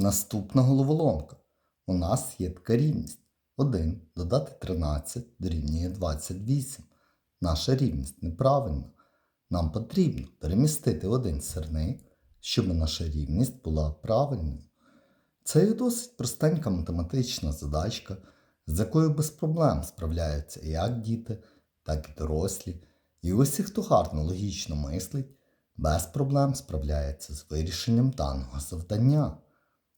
Наступна головоломка. У нас є така рівність. 1 додати 13 дорівнює 28. Наша рівність неправильна. Нам потрібно перемістити один сирник, щоб наша рівність була правильною. Це є досить простенька математична задачка, з якою без проблем справляються як діти, так і дорослі. І усі, хто гарно логічно мислить, без проблем справляється з вирішенням даного завдання.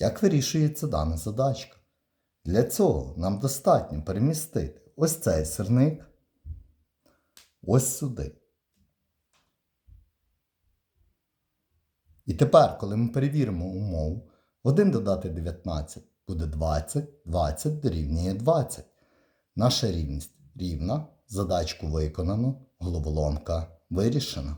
Як вирішується дана задачка? Для цього нам достатньо перемістити ось цей сирник ось сюди. І тепер, коли ми перевіримо умову, 1 додати 19 буде 20, 20 дорівнює 20. Наша рівність рівна, задачку виконано, головоломка вирішена.